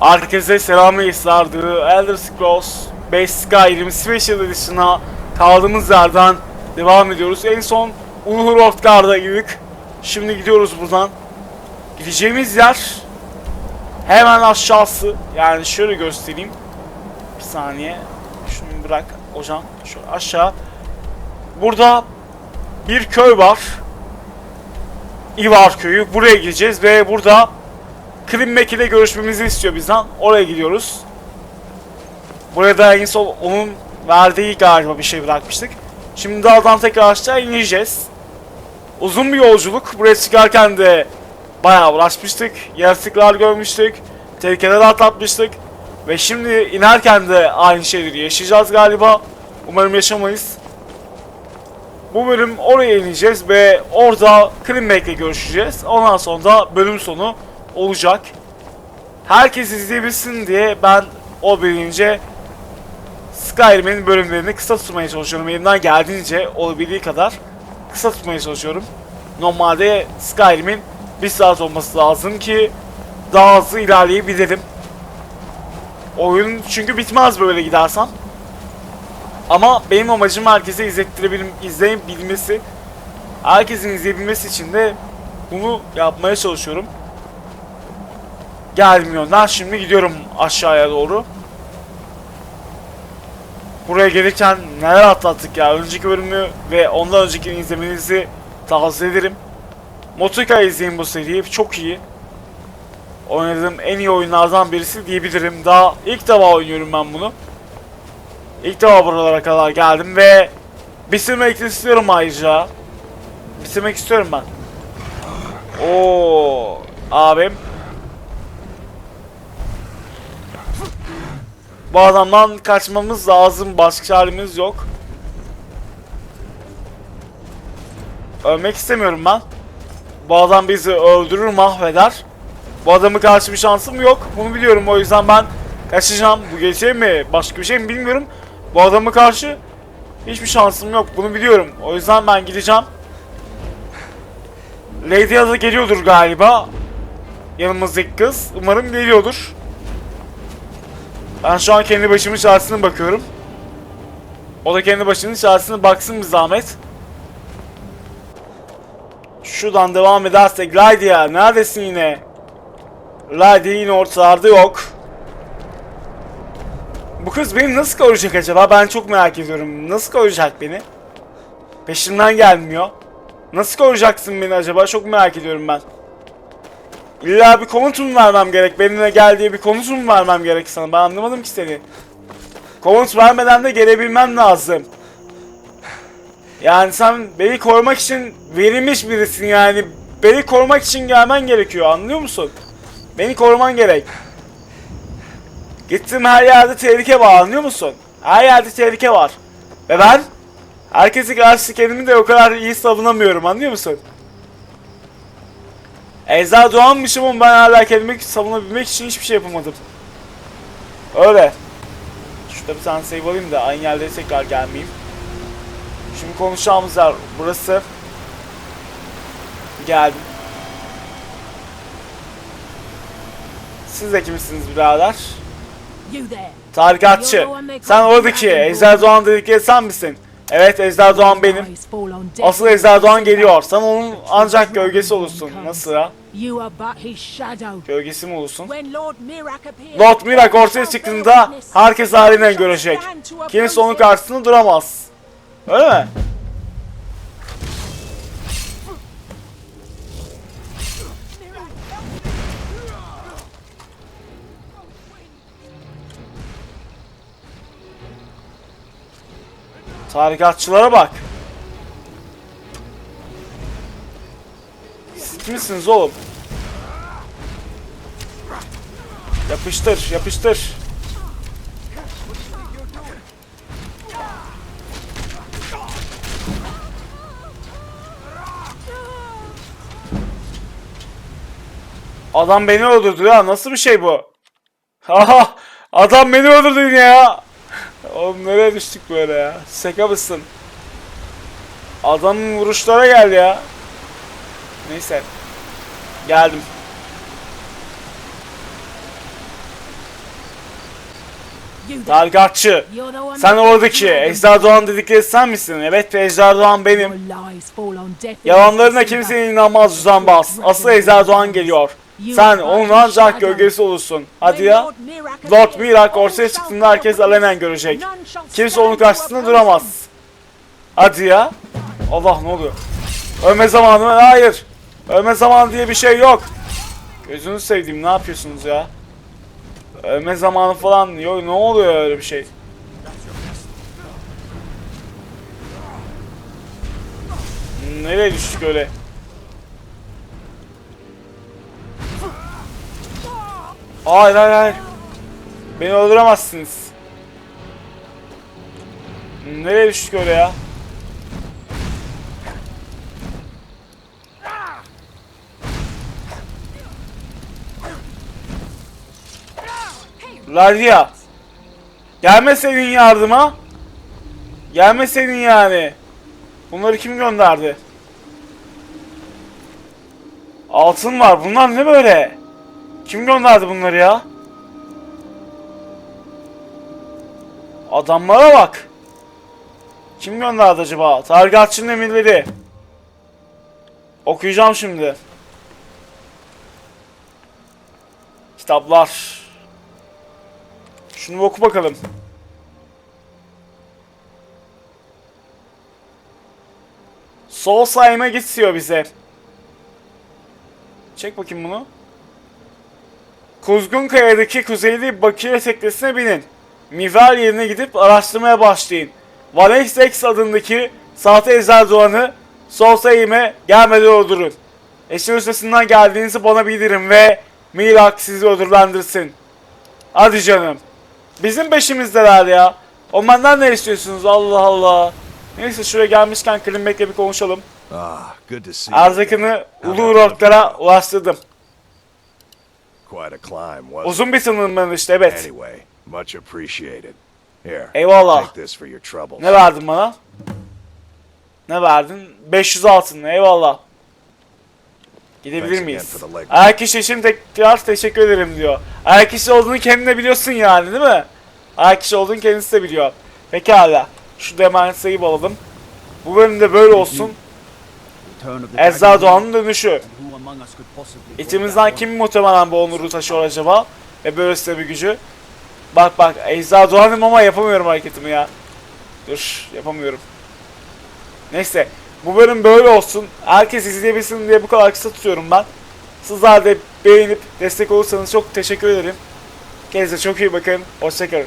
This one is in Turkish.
Herkese selamı ısrardı. Elder Scrolls 5 Skyrim Special Edition'a kaldığımız yerden devam ediyoruz. En son Ulhurofgar'da gittik. Şimdi gidiyoruz buradan. Gideceğimiz yer hemen aşağısı. Yani şöyle göstereyim. Bir saniye. Şunu bırak hocam. Şöyle aşağı. Burada bir köy var. İvar köyü. Buraya gideceğiz ve burada Klimbek ile görüşmemizi istiyor bizden. Oraya gidiyoruz. Buraya da en onun verdiği galiba bir şey bırakmıştık. Şimdi dağdan tekrar aşağı ineceğiz. Uzun bir yolculuk. Buraya çıkarken de bayağı uğraşmıştık. Yaratıklar görmüştük. Tehlikeler atlatmıştık. Ve şimdi inerken de aynı şeyleri yaşayacağız galiba. Umarım yaşamayız. Bu bölüm oraya ineceğiz ve orada Klimbek'le görüşeceğiz. Ondan sonra da bölüm sonu olacak. Herkes izleyebilsin diye ben o bilince Skyrim'in bölümlerini kısa tutmaya çalışıyorum. Elimden geldiğince olabildiği kadar kısa tutmaya çalışıyorum. Normalde Skyrim'in bir saat olması lazım ki daha hızlı ilerleyebilirim. Oyun çünkü bitmez böyle gidersem. Ama benim amacım herkese izlettirebilim, izleyebilmesi, herkesin izleyebilmesi için de bunu yapmaya çalışıyorum. Geldim yönden şimdi gidiyorum aşağıya doğru. Buraya gelirken neler atlattık ya. Önceki bölümü ve ondan önceki izlemenizi tavsiye ederim. Motoka izleyin bu seriyi. Çok iyi. Oynadığım en iyi oyunlardan birisi diyebilirim. Daha ilk defa oynuyorum ben bunu. İlk defa buralara kadar geldim ve bitirmek istiyorum ayrıca. Bitirmek istiyorum ben. Oo, abim. Bu adamdan kaçmamız lazım. Başka çaremiz yok. Ölmek istemiyorum ben. Bu adam bizi öldürür, mahveder. Bu adamı karşı bir şansım yok. Bunu biliyorum. O yüzden ben kaçacağım. Bu gece mi, başka bir şey mi bilmiyorum. Bu adamı karşı hiçbir şansım yok. Bunu biliyorum. O yüzden ben gideceğim. Lady Ada geliyordur galiba. Yanımızdaki kız. Umarım geliyordur. Ben şu an kendi başımın çaresine bakıyorum. O da kendi başının çaresine baksın bir zahmet. Şuradan devam edersek Lydia neredesin yine? Lydia yine ortalarda yok. Bu kız beni nasıl koruyacak acaba? Ben çok merak ediyorum. Nasıl koruyacak beni? Peşimden gelmiyor. Nasıl koruyacaksın beni acaba? Çok merak ediyorum ben. İlla bir komut mu vermem gerek? Benimle gel diye bir komut mu vermem gerek sana? Ben anlamadım ki seni. Komut vermeden de gelebilmem lazım. Yani sen beni korumak için verilmiş birisin yani. Beni korumak için gelmen gerekiyor anlıyor musun? Beni koruman gerek. Gittim her yerde tehlike var anlıyor musun? Her yerde tehlike var. Ve ben herkese karşı kendimi de o kadar iyi savunamıyorum anlıyor musun? Ejder Doğanmışım ama ben hala kendimi savunabilmek için hiçbir şey yapamadım. Öyle. Şurada bir tane save alayım da aynı yerlere tekrar gelmeyeyim. Şimdi konuşacağımız yer burası. Geldim. Siz de kimsiniz birader? Tarikatçı. Sen oradaki Ejder Doğan dedikleri sen misin? Evet Ejder Doğan benim. Asıl Ejder Doğan geliyor. Sen onun ancak gölgesi olursun. Nasıl shadow. Gölgesi mi olursun? Lord Mirak ortaya çıktığında herkes halinden görecek. Kimse onun karşısında duramaz. Öyle mi? Tarikatçılara bak. Siz kimsiniz oğlum? Yapıştır, yapıştır. Adam beni öldürdü ya. Nasıl bir şey bu? Haha! Adam beni öldürdü ya. Oğlum nereye düştük böyle ya? Şaka mısın? Adamın vuruşlara gel ya. Neyse. Geldim. One Sen oradaki. Ejder Doğan dedikleri sen misin? Evet Ejder Doğan benim. Yalanlarına Simba. kimse inanmaz düzenbaz. Asıl Ejder Doğan geliyor. Sen onun ancak gölgesi olursun. Hadi ya. Lord Mirak ortaya çıktığında herkes alenen görecek. Kimse onun karşısında duramaz. Hadi ya. Allah ne oluyor? Ölme zamanı mı? Hayır. Ölme zamanı diye bir şey yok. Gözünü seveyim ne yapıyorsunuz ya? Ölme zamanı falan yok. Ne oluyor öyle bir şey? Nereye düştük öyle? Hayır hayır hayır. Beni öldüremezsiniz. Nereye düştük öyle ya? Ladia. Gelmeseydin yardıma. Gelmeseydin yani. Bunları kim gönderdi? Altın var. Bunlar ne böyle? Kim gönderdi bunları ya? Adamlara bak. Kim gönderdi acaba? Targatçı'nın emirleri. Okuyacağım şimdi. Kitaplar. Şunu oku bakalım. Sol sayma geçiyor bize. Çek bakayım bunu. Kuzgun Kaya'daki kuzeyli Bakire teknesine binin. Miver yerine gidip araştırmaya başlayın. Vanex X adındaki sahte ejder doğanı sol sayıme gelmeden öldürün. Eşin üstesinden geldiğinizi bana bildirin ve Mirak sizi ödüllendirsin. Hadi canım. Bizim peşimizdeler ya. O benden ne istiyorsunuz Allah Allah. Neyse şuraya gelmişken Klimbek'le bir konuşalım. Ah, good to see. Erzakını Ulu Rortlara ulaştırdım. Quite a climb, wasn't Uzun bir it? evet. Anyway, much appreciated. Here, Eyvallah. take this for your troubles. Ne verdin bana? Ne verdin? 500 altın. Eyvallah. Gidebilir miyiz? Her kişi için tekrar teşekkür ederim diyor. Her kişi olduğunu kendin de biliyorsun yani değil mi? Her kişi olduğunu kendisi de biliyor. Pekala. Şu hemen sayıp alalım. Bu bölümde böyle olsun. Ezra Doğan'ın dönüşü. İçimizden kim muhtemelen bu onuru taşıyor acaba? Ve böylesine bir gücü. Bak bak Ejder Doğan'ım ama yapamıyorum hareketimi ya. Dur yapamıyorum. Neyse bu bölüm böyle olsun. Herkes izleyebilsin diye bu kadar kısa tutuyorum ben. Sizler de beğenip destek olursanız çok teşekkür ederim. Kendinize çok iyi bakın. Hoşçakalın.